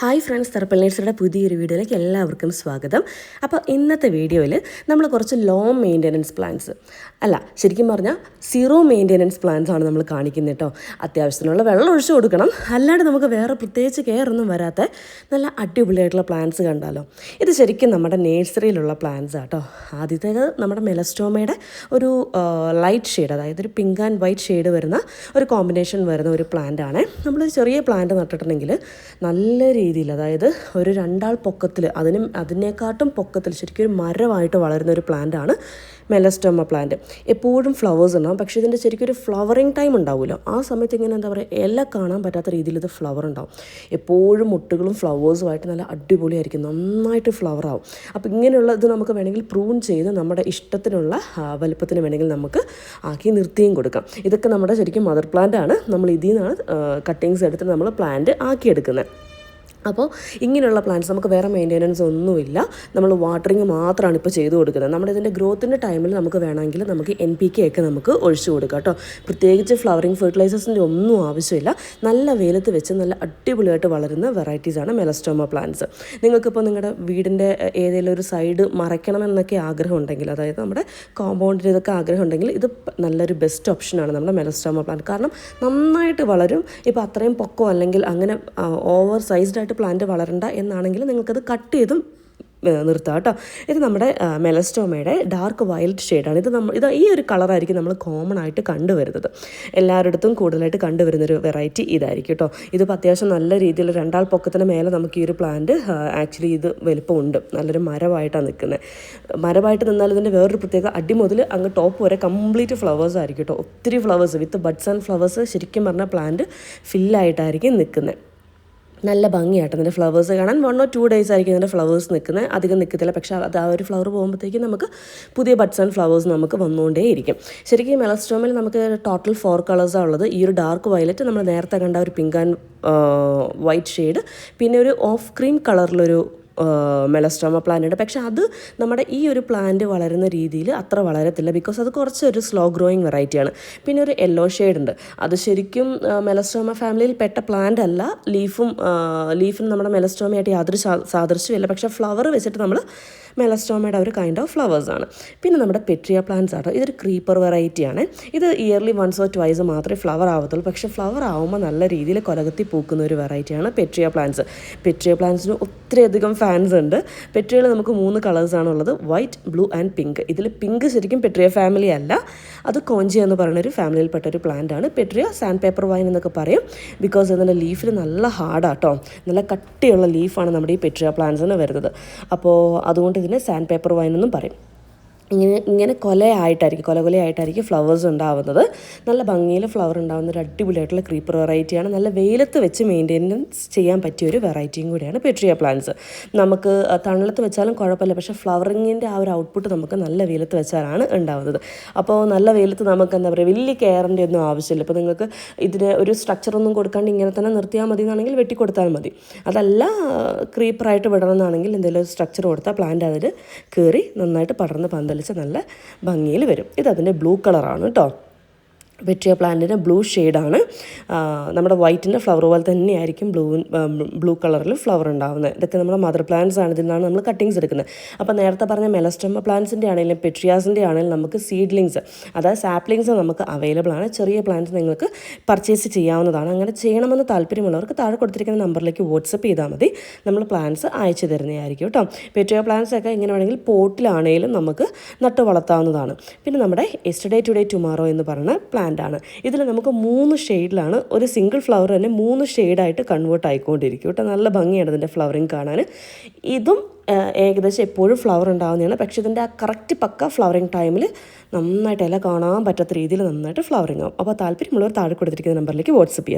Hi friends തെറപ്പൽ നേഴ്സറുടെ പുതിയൊരു വീഡിയോയിലേക്ക് എല്ലാവർക്കും സ്വാഗതം. അപ്പോൾ ഇന്നത്തെ വീഡിയോയിൽ നമ്മൾ കുറച്ച് ലോ മെയിന്റനൻസ് പ്ലാൻസ് അല്ല ശരിക്കും പറഞ്ഞാൽ സീറോ മെയിന്റനൻസ് പ്ലാൻസ് ആണ് നമ്മൾ കാണിക്കുന്നത് കേട്ടോ. അത്യാവശ്യത്തിനുള്ള വെള്ളം ഒഴിച്ചു കൊടുക്കണം. അല്ലാണ്ട് നമുക്ക് വേറെ പ്രത്യേകിച്ച് കെയർ ഒന്നും വരാത്ത നല്ല അടിപൊളിയായിട്ടുള്ള പ്ലാൻസ് കണ്ടാലോ. ഇത് ശരിക്കും നമ്മുടെ നേഴ്സറിയിലുള്ള പ്ലാൻസ് ആട്ടോ ആദ്യത്തേത് നമ്മുടെ മെലസ്റ്റോമയുടെ ഒരു ലൈറ്റ് ഷെയ്ഡ് അതായത് ഒരു പിങ്ക് ആൻഡ് വൈറ്റ് ഷെയ്ഡ് വരുന്ന ഒരു കോമ്പിനേഷൻ വരുന്ന ഒരു പ്ലാന്റ് ആണ്. നമ്മൾ ചെറിയ പ്ലാന്റ് നട്ടിട്ടുണ്ടെങ്കിൽ നല്ല രീതിയിൽ അതായത് ഒരു രണ്ടാൾ പൊക്കത്തിൽ അതിനും അതിനേക്കാട്ടും പൊക്കത്തിൽ ശരിക്കും ഒരു മരമായിട്ട് വളരുന്ന ഒരു പ്ലാന്റ് ആണ് മെലസ്റ്റോമ പ്ലാന്റ് എപ്പോഴും ഫ്ലവേഴ്സ് ഉണ്ടാവും പക്ഷേ ഇതിന്റെ ശരിക്കും ഒരു ഫ്ലവറിങ് ടൈം ഉണ്ടാവുമല്ലോ ആ സമയത്ത് ഇങ്ങനെ എന്താ പറയുക ഇല കാണാൻ പറ്റാത്ത രീതിയിൽ ഇത് ഫ്ലവർ ഉണ്ടാവും. എപ്പോഴും മുട്ടുകളും ഫ്ലവേഴ്സുമായിട്ട് നല്ല അടിപൊളിയായിരിക്കും നന്നായിട്ട് ഫ്ലവർ ആവും. അപ്പോൾ ഇങ്ങനെയുള്ള ഇത് നമുക്ക് വേണമെങ്കിൽ പ്രൂൺ ചെയ്ത് നമ്മുടെ ഇഷ്ടത്തിനുള്ള വലുപ്പത്തിന് വേണമെങ്കിൽ നമുക്ക് ആക്കി നിർത്തിയും കൊടുക്കാം. ഇതൊക്കെ നമ്മുടെ ശരിക്കും മദർ പ്ലാന്റ് ആണ്. നമ്മൾ ഇതിൽ നിന്നാണ് കട്ടിങ്സ് എടുത്ത് നമ്മൾ പ്ലാന്റ് ആക്കിയെടുക്കുന്നത്. അപ്പോൾ ഇങ്ങനെയുള്ള പ്ലാന്റ്സ് നമുക്ക് വേറെ മെയിന്റെനൻസ് ഒന്നുമില്ല. നമ്മൾ വാട്ടറിങ് മാത്രമാണ് ഇപ്പോൾ ചെയ്തു കൊടുക്കുന്നത്. നമ്മുടെ ഇതിന്റെ ഗ്രോത്തിന്റെ ടൈമിൽ നമുക്ക് വേണമെങ്കിൽ നമുക്ക് എൻ പി കെ ഒക്കെ നമുക്ക് ഒഴിച്ചു കൊടുക്കാം കേട്ടോ. പ്രത്യേകിച്ച് ഫ്ലവറിങ് ഫെർട്ടിലൈസേഴ്സിന്റെ ഒന്നും ആവശ്യമില്ല. നല്ല വെയിലത്ത് വെച്ച് നല്ല അടിപൊളിയായിട്ട് വളരുന്ന വെറൈറ്റീസാണ് മെലസ്റ്റോമ പ്ലാന്റ്സ് നിങ്ങൾക്കിപ്പോൾ നിങ്ങളുടെ വീടിന്റെ ഏതെങ്കിലും ഒരു സൈഡ് മറയ്ക്കണമെന്നൊക്കെ ആഗ്രഹം ഉണ്ടെങ്കിൽ അതായത് നമ്മുടെ കോമ്പൗണ്ടിന്റെ ഇതൊക്കെ ആഗ്രഹം ഉണ്ടെങ്കിൽ ഇത് നല്ലൊരു ബെസ്റ്റ് ഓപ്ഷനാണ് നമ്മുടെ മെലസ്റ്റോമ പ്ലാന്റ് കാരണം നന്നായിട്ട് വളരും. ഇപ്പോൾ അത്രയും പൊക്കോ അല്ലെങ്കിൽ അങ്ങനെ ഓവർ സൈസ്ഡ് ആയിട്ട് പ്ലാന്റ് വളരണ്ട എന്നാണെങ്കിൽ നിങ്ങൾക്കത് കട്ട് ചെയ്തും നിർത്തുക നിർത്താം കേട്ടോ. ഇത് നമ്മുടെ മെലസ്റ്റോമയുടെ ഡാർക്ക് വൈൽഡ് ഷെയ്ഡാണ് ഇത് നമ്മൾ ഇത് ഈ ഒരു കളറായിരിക്കും നമ്മൾ കോമൺ ആയിട്ട് കണ്ടുവരുന്നത്. എല്ലായിടത്തും കൂടുതലായിട്ട് കണ്ടുവരുന്നൊരു വെറൈറ്റി ഇതായിരിക്കും കേട്ടോ. ഇതിപ്പോൾ അത്യാവശ്യം നല്ല രീതിയിൽ രണ്ടാൾ പൊക്കത്തിന് മേലെ നമുക്ക് ഈ ഒരു പ്ലാന്റ് ആക്ച്വലി ഇത് വലുപ്പമുണ്ട്. നല്ലൊരു മരമായിട്ടാണ് നിൽക്കുന്നത് മരമായിട്ട് നിന്നാൽ ഇതിന്റെ വേറൊരു പ്രത്യേക അടി മുതൽ അങ്ങ് ടോപ്പ് വരെ കംപ്ലീറ്റ് ഫ്ലവേഴ്സ് ആയിരിക്കും കേട്ടോ. ഒത്തിരി flowers with buds and flowers ശരിക്കും പറഞ്ഞാൽ പ്ലാന്റ് ഫില്ലായിട്ടായിരിക്കും നിൽക്കുന്നത് നല്ല ഭംഗിയായിട്ട് അതിന്റെ ഫ്ലവേഴ്സ് കാണാൻ വൺ ഓർ ടു ഡേയ്സ് ആയിരിക്കും അതിന്റെ ഫ്ലവേഴ്സ് നിൽക്കുന്നത് അധികം നിൽക്കത്തില്ല പക്ഷേ അത് ആ ഒരു ഫ്ലവർ പോകുമ്പോഴത്തേക്കും നമുക്ക് പുതിയ ബഡ്സ് ആൻഡ് ഫ്ലവേഴ്സ് നമുക്ക് വന്നുകൊണ്ടേയിരിക്കും ശരിക്കും മെലസ്ട്രോമിൽ നമുക്ക് ടോട്ടൽ ഫോർ കളേഴ്സാണ് ഉള്ളത്. ഈ ഒരു ഡാർക്ക് വയലറ്റ് നമ്മൾ നേരത്തെ കണ്ട ഒരു പിങ്ക് ആൻഡ് വൈറ്റ് ഷെയ്ഡ് പിന്നെ ഒരു ഓഫ് ക്രീം കളറിലൊരു മെലസ്ട്രോമ പ്ലാന്റ് ഉണ്ട്. പക്ഷെ അത് നമ്മുടെ ഈ ഒരു പ്ലാന്റ് വളരുന്ന രീതിയിൽ അത്ര വളരത്തില്ല. ബിക്കോസ് അത് കുറച്ച് ഒരു സ്ലോ ഗ്രോയിങ് വെറൈറ്റിയാണ് പിന്നെ ഒരു യെല്ലോ ഷെയ്ഡ് ഉണ്ട്. അത് ശരിക്കും മെലസ്ട്രോമ ഫാമിലിയിൽ പെട്ട പ്ലാന്റ് അല്ല. ലീഫും ലീഫും നമ്മുടെ മെലസ്ട്രോമയായിട്ട് യാതൊരു സാദൃശ്യമില്ല പക്ഷേ ഫ്ലവർ വെച്ചിട്ട് നമ്മൾ മെലസ്ട്രോമയുടെ ഒരു കൈൻഡ് ഓഫ് ഫ്ലവേഴ്സ് ആണ്. പിന്നെ നമ്മുടെ പെട്രിയ പ്ലാന്റ്സ് ആട്ടോ ഇതൊരു ക്രീപ്പർ വെറൈറ്റിയാണ് ഇത് ഇയർലി വൺസ് ഓർ ട്വൈസ് മാത്രമേ ഫ്ലവർ ആവത്തുള്ളൂ. പക്ഷേ ഫ്ലവർ ആവുമ്പോൾ നല്ല രീതിയിൽ കൊലകത്തി പൂക്കുന്ന ഒരു വെറൈറ്റിയാണ് പെട്രിയ പ്ലാന്റ്സ് പെട്രിയ പ്ലാന്റ്സിന് ഒത്തിരി അധികം ഫാൻസ് ഉണ്ട്. പെട്രിയയിൽ നമുക്ക് മൂന്ന് കളേഴ്സാണ് ഉള്ളത്. വൈറ്റ് ബ്ലൂ ആൻഡ് പിങ്ക് ഇതിൽ പിങ്ക് ശരിക്കും പെട്രിയ ഫാമിലി അല്ല. അത് കോഞ്ചി എന്ന് പറയുന്ന ഒരു ഫാമിലിയിൽപ്പെട്ട ഒരു പ്ലാന്റ് ആണ്. പെട്രിയ സാൻഡ് പേപ്പർ വൈൻ എന്നൊക്കെ പറയും. ബിക്കോസ് ഇതിന്റെ ലീഫിൽ നല്ല ഹാർഡാട്ടോ നല്ല കട്ടിയുള്ള ലീഫാണ് നമ്മുടെ ഈ പെട്രിയ പ്ലാന്റ്സിന് വരുന്നത്. അപ്പോൾ അതുകൊണ്ട് ഇതിനെ സാൻഡ് പേപ്പർ വൈൻ എന്നും പറയും. ഇങ്ങനെ ഇങ്ങനെ കൊലയായിട്ടായിരിക്കും കൊല കൊലയായിട്ടായിരിക്കും ഫ്ലവേഴ്സ് ഉണ്ടാവുന്നത്. നല്ല ഭംഗിയിൽ ഫ്ലവർ ഉണ്ടാകുന്ന ഒരു അടിപൊളിയായിട്ടുള്ള ക്രീപ്പർ വെറൈറ്റിയാണ് നല്ല വെയിലത്ത് വെച്ച് മെയിന്റെനൻസ് ചെയ്യാൻ പറ്റിയ ഒരു വെറൈറ്റിയും കൂടിയാണ് പെട്രിയ പ്ലാന്റ്സ് നമുക്ക് തണലത്ത് വെച്ചാലും കുഴപ്പമില്ല. പക്ഷേ ഫ്ലവറിങ്ങിന്റെ ആ ഒരു ഔട്ട്പുട്ട് നമുക്ക് നല്ല വെയിലത്ത് വെച്ചാലാണ് ഉണ്ടാവുന്നത്. അപ്പോൾ നല്ല വെയിലത്ത് നമുക്ക് എന്താ പറയുക വലിയ കെയറിന്റെ ഒന്നും ആവശ്യമില്ല. ഇപ്പോൾ നിങ്ങൾക്ക് ഇതിന് ഒരു സ്ട്രക്ചർ ഒന്നും കൊടുക്കാണ്ട് ഇങ്ങനെ തന്നെ നിർത്തിയാൽ മതി എന്നാണെങ്കിൽ വെട്ടിക്കൊടുത്താൽ മതി. അതല്ല ക്രീപ്പറായിട്ട് വിടണമെന്നാണെങ്കിൽ എന്തെങ്കിലും ഒരു സ്ട്രക്ചർ കൊടുത്താൽ പ്ലാന്റ് അതിൽ കയറി നന്നായിട്ട് പടർന്ന് പന്തലിച്ച് നല്ല ഭംഗിയിൽ വരും. ഇത് ബ്ലൂ കളറാണ് കേട്ടോ വെറ്റിയ പ്ലാന്റിന്റെ ബ്ലൂ ഷെയ്ഡാണ് നമ്മുടെ വൈറ്റിന്റെ ഫ്ലവർ പോലെ തന്നെയായിരിക്കും ബ്ലൂ ബ്ലൂ കളറിൽ ഫ്ലവർ ഉണ്ടാവുന്നത്. ഇതൊക്കെ നമ്മുടെ മദർ പ്ലാന്റ്സ് ആണ്. ഇതിൽ നിന്നാണ് നമ്മൾ കട്ടിങ്സ് എടുക്കുന്നത്. അപ്പോൾ നേരത്തെ പറഞ്ഞ മെലസ്റ്റമ പ്ലാന്റ്സിന്റെ ആണെങ്കിലും പെട്രിയാസിന്റെ ആണെങ്കിലും നമുക്ക് സീഡ്ലിങ്സ് അതായത് സാപ്ലിങ്സ് നമുക്ക് അവൈലബിൾ ആണ്. ചെറിയ പ്ലാന്റ്സ് നിങ്ങൾക്ക് പർച്ചേസ് ചെയ്യാവുന്നതാണ്. അങ്ങനെ ചെയ്യണമെന്ന് താല്പര്യമുള്ളവർക്ക് താഴെ കൊടുത്തിരിക്കുന്ന നമ്പറിലേക്ക് വാട്സപ്പ് ചെയ്താൽ മതി. നമ്മൾ പ്ലാന്റ്സ് അയച്ചു തരുന്നതായിരിക്കും കേട്ടോ. പെട്രിയ പ്ലാന്റ്സ് ഒക്കെ ഇങ്ങനെ വേണമെങ്കിൽ പോട്ടിലാണെങ്കിലും നമുക്ക് നട്ടു വളർത്താവുന്നതാണ് പിന്നെ നമ്മുടെ എസ്റ്റർഡേ ടുഡേ ടുമാറോ എന്ന് പറയുന്ന പ്ലാന്റ് ആണ് ഇതിൽ നമുക്ക് മൂന്ന് ഷെയ്ഡിലാണ് ഒരു സിംഗിൾ ഫ്ലവർ തന്നെ മൂന്ന് ഷെയ്ഡായിട്ട് കൺവേർട്ട് ആയിക്കൊണ്ടിരിക്കും കേട്ടോ. നല്ല ഭംഗിയാണ് ഇതിന്റെ ഫ്ലവറിങ് കാണാൻ ഇതും ഏകദേശം എപ്പോഴും ഫ്ലവർ ഉണ്ടാകുന്നതാണ് പക്ഷേ ഇതിന്റെ ആ കറക്റ്റ് പക്ക ഫ്ലവറിങ് ടൈമിൽ നന്നായിട്ട് ഇല കാണാൻ പറ്റാത്ത രീതിയിൽ നന്നായിട്ട് ഫ്ലവറിങ് ആവും. അപ്പോൾ താല്പര്യമുള്ളവർ താഴെ കൊടുത്തിരിക്കുന്ന നമ്പറിലേക്ക് വാട്സപ്പ് ചെയ്യാം.